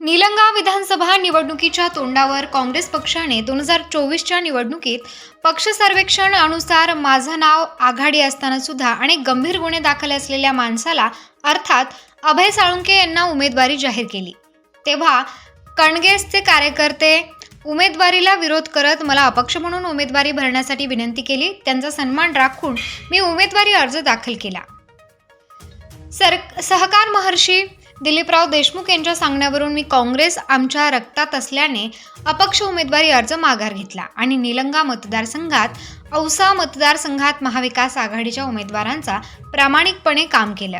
निलंगा विधानसभा निवडणुकीच्या तोंडावर काँग्रेस पक्षाने दोन हजार चोवीसच्या निवडणुकीत पक्ष सर्वेक्षण अनुसार माझं नाव आघाडी असताना सुद्धा अनेक गंभीर गुन्हे दाखल असलेल्या माणसाला अर्थात अभय साळुंके यांना उमेदवारी जाहीर केली. तेव्हा कणगेसचे कार्यकर्ते उमेदवारीला विरोध करत मला अपक्ष म्हणून उमेदवारी भरण्यासाठी विनंती केली. त्यांचा सन्मान राखून मी उमेदवारी अर्ज दाखल केला. सर सहकार महर्षी दिलीपराव देशमुख यांच्या सांगण्यावरून मी काँग्रेस आमच्या रक्तात असल्याने अपक्ष उमेदवारी अर्ज माघार घेतला आणि निलंगा मतदारसंघात औसा मतदारसंघात महाविकास आघाडीच्या उमेदवारांचा प्रामाणिकपणे काम केलं.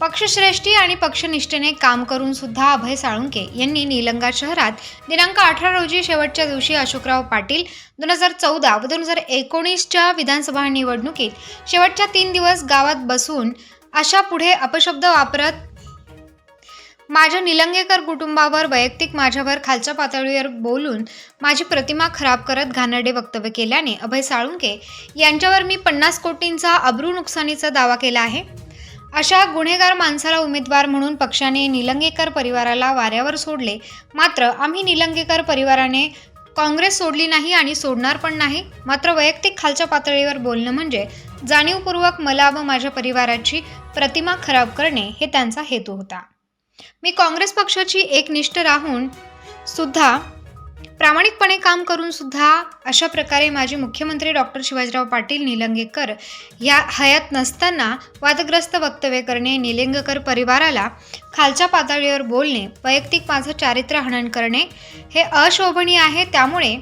पक्षश्रेष्ठी आणि पक्षनिष्ठेने काम करून सुद्धा अभय साळुंके यांनी निलंगा शहरात दिनांक अठरा रोजी शेवटच्या दिवशी अशोकराव पाटील दोन हजार चौदा व दोन हजार एकोणीसच्या विधानसभा निवडणुकीत शेवटच्या तीन दिवस गावात बसून अशा पुढे अपशब्द वापरत माझ्या निलंगेकर कुटुंबावर वैयक्तिक माझ्यावर खालच्या पातळीवर बोलून माझी प्रतिमा खराब करत घाणेरडे वक्तव्य केल्याने अभय साळुंके यांच्यावर मी पन्नास कोटींचा अब्रू नुकसानीचा दावा केला आहे. अशा गुन्हेगार माणसाला उमेदवार म्हणून पक्षाने निलंगेकर परिवाराला वाऱ्यावर सोडले. मात्र आम्ही निलंगेकर परिवाराने काँग्रेस सोडली नाही आणि सोडणार पण नाही. मात्र वैयक्तिक खालच्या पातळीवर बोलणं म्हणजे जाणीवपूर्वक मला व माझ्या परिवाराची प्रतिमा खराब करणे हे त्यांचा हेतू होता. मी काँग्रेस पक्षाची एकनिष्ठ राहून सुद्धा प्रामाणिकपणे काम करून सुद्धा अशा प्रकारे माजी मुख्यमंत्री डॉक्टर शिवाजीराव पाटील निलंगेकर या हयात नसताना वादग्रस्त वक्तव्य करणे निलंगेकर परिवाराला खालच्या पातळीवर बोलणे वैयक्तिक माझं चारित्र्य हनन करणे हे अशोभनीय आहे. त्यामुळे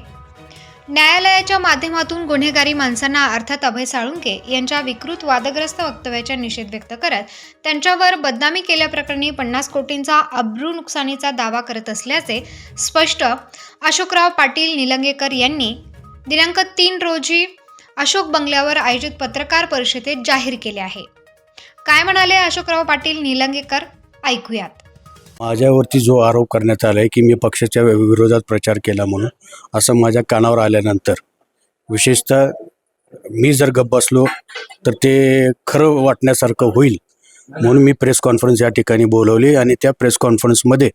न्यायालयाच्या माध्यमातून गुन्हेगारी माणसांना अर्थात अभय साळुंके यांच्या विकृत वादग्रस्त वक्तव्याचा निषेध व्यक्त करत त्यांच्यावर बदनामी केल्याप्रकरणी पन्नास कोटींचा अब्रू नुकसानीचा दावा करत असल्याचे स्पष्ट अशोकराव पाटील निलंगेकर यांनी दिनांक तीन रोजी अशोक बंगल्यावर आयोजित पत्रकार परिषदेत जाहीर केले आहे. काय म्हणाले अशोकराव पाटील निलंगेकर? ऐकूयात. माझ्यावरती जो आरोप करण्यात आला आहे की मी पक्षाच्या विरोधात प्रचार केला म्हणून असं माझ्या कानावर आल्यानंतर विशेषतः मी जर गप्प बसलो तर ते खरं वाटण्यासारखं होईल म्हणून मी प्रेस कॉन्फरन्स या ठिकाणी बोलवली आणि त्या प्रेस कॉन्फरन्समध्ये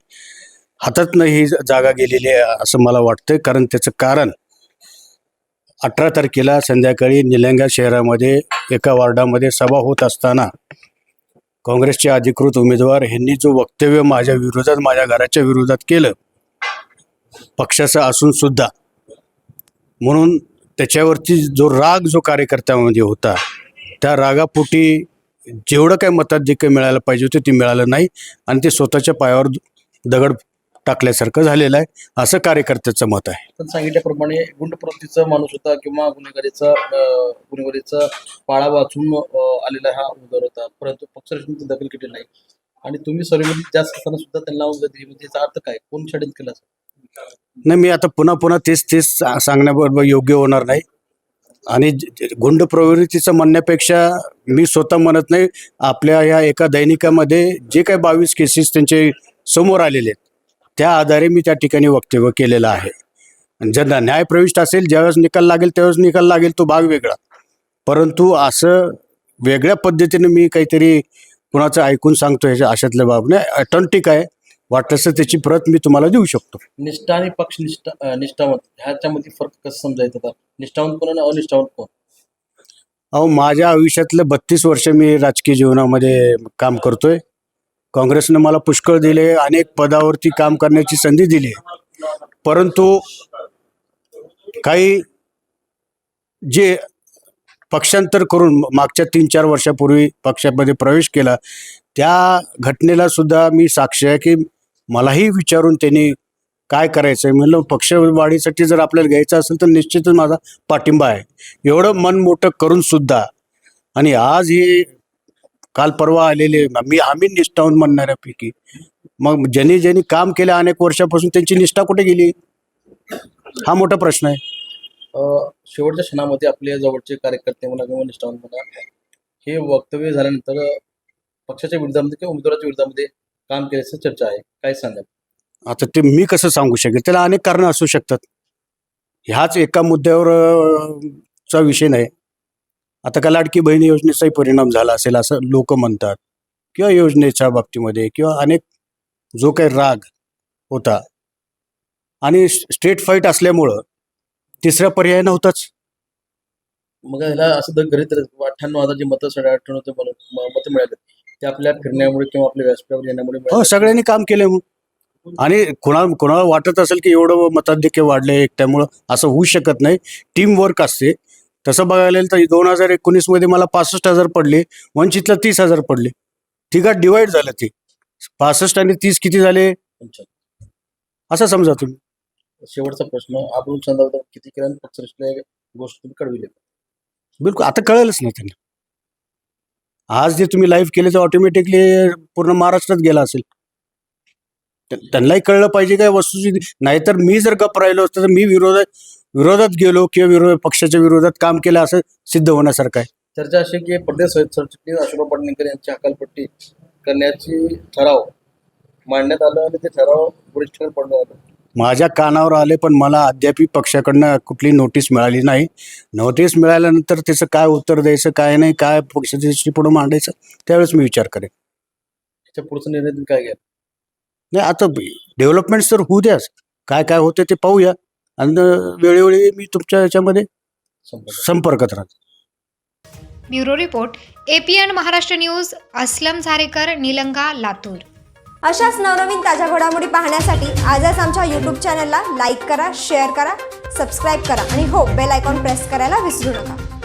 हातातनं ही जागा गेलेली आहे असं मला वाटतं कारण त्याचं कारण अठरा तारखेला संध्याकाळी निलंगा शहरामध्ये एका वार्डामध्ये सभा होत असताना काँग्रेसचे अधिकृत उमेदवार यांनी जो वक्तव्य माझ्या विरोधात माझ्या घराच्या विरोधात केलं पक्षाचं असून सुद्धा म्हणून त्याच्यावरती जो राग जो कार्यकर्त्यामध्ये होता त्या रागापोटी जेवढं काही मताधिक्य मिळायला पाहिजे होते ते मिळालं नाही आणि ते स्वतःच्या पायावर दगड टाकल्यासारखं झालेलं आहे. असं कार्यकर्त्याचं मत आहे. पण सांगितल्याप्रमाणे गुंड प्रवृत्तीचा माणूस होता किंवा गुन्हेगारीचा अं, गुन्हेगारीचा पाळा वाचून अं, आलेला हा उमेदवार होता. परंतु पक्षरचनेची दखल केली नाही. आणि तुम्ही सर्वेमध्ये जास्त असताना सुद्धा त्यांना उमेदवारी दिली. म्हणजे याचा अर्थ काय? कोण षडयंत्र केला असेल? नाही मी आता पुन्हा पुन्हा तेच तेच सा- सांगण्याबरोबर योग्य होणार नाही. आणि ज- ज- गुंड प्रवृत्तीचं म्हणण्यापेक्षा मी स्वतः म्हणत नाही. आपल्या या एका दैनिकामध्ये जे काही बावीस केसेस त्यांचे समोर आलेले आहेत. त्या आधारे मी त्या ठिकाणी वक्तव्य केलेलं आहे. आणि जर ना- न्यायप्रविष्ट असेल ज्यावेळेस निकाल लागेल त्यावेळेस निकाल लागेल तो भाग वेगळा. परंतु असं वेगळ्या पद्धतीने मी काहीतरी कुणाचं ऐकून सांगतो ह्याच्या अशातल्या बाब नाही ऑथेंटिक आहे. वाटलंच तर त्याची प्रत मी तुम्हाला देऊ शकतो. निष्ठा आणि पक्ष निष्ठा निष्ठावंत. ह्याच्यामध्ये फरक कसं समजायचा निष्ठावंत कोण आणि अनिष्ठावंत कोण? अहो माझ्या आयुष्यातलं बत्तीस वर्ष मी राजकीय जीवनामध्ये काम करतोय. काँग्रेसनं मला पुष्कळ दिले अनेक पदावरती काम करण्याची संधी दिली. परंतु काही जे पक्षांतर करून मागच्या तीन चार वर्षापूर्वी पक्षामध्ये प्रवेश केला त्या घटनेला सुद्धा मी साक्ष आहे की मलाही विचारून त्यांनी काय करायचं आहे म्हणलं पक्षवाढीसाठी जर आपल्याला घ्यायचं असेल तर निश्चितच माझा पाठिंबा आहे. एवढं मन मोठं करून सुद्धा आणि आज हे काल परवा आलेले मी आम्ही निष्ठावून म्हणणाऱ्यापैकी. मग ज्यांनी ज्यांनी काम केलं अनेक वर्षापासून त्यांची निष्ठा कुठे गेली? हा मोठा प्रश्न आहे. अं, शेवटच्या क्षणामध्ये आपल्या जवळचे कार्यकर्ते म्हणा किंवा निष्ठावंत म्हणा हे वक्तव्य झाल्यानंतर अं, पक्षाच्या विरोधामध्ये किंवा उमेदवाराच्या विरोधामध्ये काम केल्याची चर्चा आहे. काय सांगाल? आता ते मी कसं सांगू शकेल त्याला अनेक कारणं असू शकतात. ह्याच एका मुद्द्यावर अं, चा विषय नाही. आता का लाडकी बहिणी योजनेचाही परिणाम झाला असेल असं लोक म्हणतात. किंवा योजनेच्या बाबतीमध्ये किंवा अनेक जो काही राग होता. आणि स्टेट फाईट असल्यामुळं तिसरा पर्याय नव्हताच. मग ह्याला असं जर गणित अठ्ठ्याण्णव हजार जे मतं साडे अठ्ठ्याण्णव ते मतं मतं मिळाले. ते आपल्या फिरण्यामुळे किंवा आपल्या व्यासपीठावर येण्यामुळे हो. सगळ्यांनी काम केले मग आणि कोणा कोणाला वाटत असेल की एवढं मताधिक्य वाढले एकट्यामुळं असं होऊ शकत नाही. टीम वर्क असते. तसं बघायला गेलं तर दोन हजार एकोणीसमध्ये मला पासष्ट हजार पडले. वंचितला तीस हजार पडले. तिघात डिवाइड झालं ते. पासष्ट आणि तीस किती झाले. असं समजा तुम्ही. शेवटचा प्रश्न आपण संदर्भात किती एक गोष्ट तुम्ही कळविली बिलकुल आता कळेलच ना त्यांना. आज जे तुम्ही लाईव्ह केले तर ऑटोमॅटिकली पूर्ण महाराष्ट्रात गेला असेल. त्या- त्यांनाही कळलं पाहिजे काय वस्तूची. नाहीतर मी जर गप राहिलो असतं तर मी विरोधात विरोधात गेलो किंवा विरोध पक्षाच्या विरोधात काम केलं असं सिद्ध होण्यासारखं आहे. चर्चा अशी की प्रदेश सरचिटणीस अशोक पाटणेकर यांची हकालपट्टी करण्याची ठराव मांडण्यात आलं आणि ते ठराव वरिष्ठांवर पडलं आलं माझ्या कानावर आले पण मला अद्याप कुठली कुठली नोटीस मिळाली नाही. नोटीस मिळाल्यानंतर त्याचं काय उत्तर द्यायचं काय नाही काय पक्षाच्या दृष्टीपुढे मांडायचं त्यावेळेस मी विचार करेन. त्याच्या पुढचा निर्णय तुम्ही काय घ्या नाही आता डेव्हलपमेंट्स तर होऊ द्याच. काय काय होते ते पाहूया. आणि वेळोवेळी मी तुमच्या याच्यामध्ये संपर्क संपर्कात राहतो. Bureau report APN Maharashtra news Aslam Zarekar Nilanga Latur. अशाच नवनवीन ताज्या घडामोडी पाहण्यासाठी आजच आमच्या यूट्यूब चॅनलला लाईक करा शेअर करा सबस्क्राईब करा आणि हो बेल आयकॉन प्रेस करायला विसरू नका.